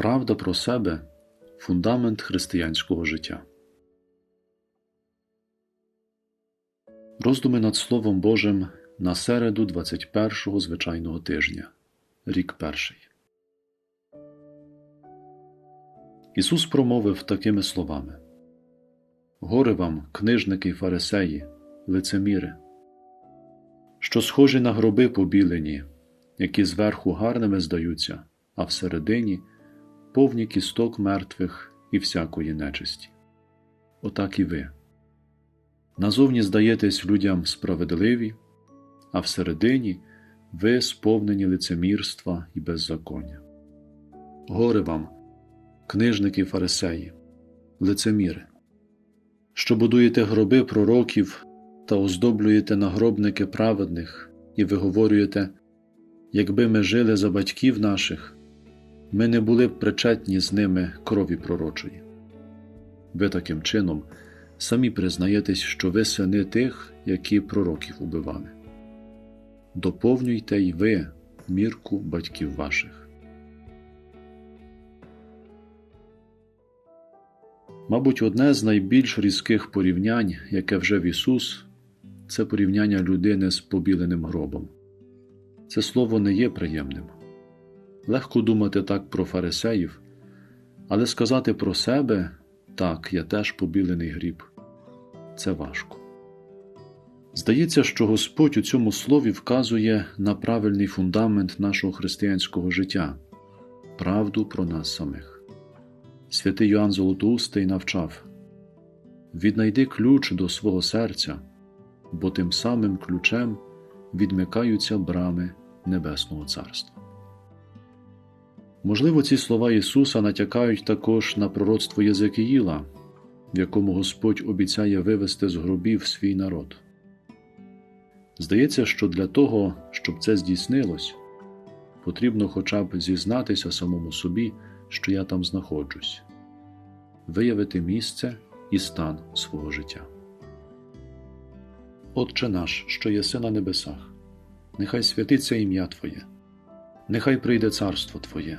Правда про себе фундамент християнського життя. Роздуми над Словом Божим на середу 21-го звичайного тижня, рік перший. Ісус промовив такими словами: Горе вам, книжники й фарисеї, лицеміри, що схожі на гроби побілені, які зверху гарними здаються, а всередині повні кісток мертвих і всякої нечисті. Отак і ви. Назовні здаєтесь людям справедливі, а всередині ви сповнені лицемірства і беззаконня. Горе вам, книжники фарисеї, лицеміри, що будуєте гроби пророків та оздоблюєте нагробники праведних і виговорюєте, якби ми жили за батьків наших, ми не були б причетні з ними крові пророчої. Ви таким чином самі признаєтесь, що ви сини тих, які пророків убивали. Доповнюйте й ви мірку батьків ваших. Мабуть, одне з найбільш різких порівнянь, яке вжив Ісус, це порівняння людини з побіленим гробом. Це слово не є приємним. Легко думати так про фарисеїв, але сказати про себе так, я теж побілений гріб це важко. Здається, що Господь у цьому слові вказує на правильний фундамент нашого християнського життя правду про нас самих. Святий Йоанн Золотоустий навчав віднайди ключ до свого серця, бо тим самим ключем відмикаються брами Небесного Царства. Можливо, ці слова Ісуса натякають також на пророцтво Єзекіїла, в якому Господь обіцяє вивести з гробів свій народ. Здається, що для того, щоб це здійснилось, потрібно хоча б зізнатися самому собі, що я там знаходжусь, виявити місце і стан свого життя. Отче наш, що єси на небесах, нехай святиться ім'я Твоє, нехай прийде царство Твоє,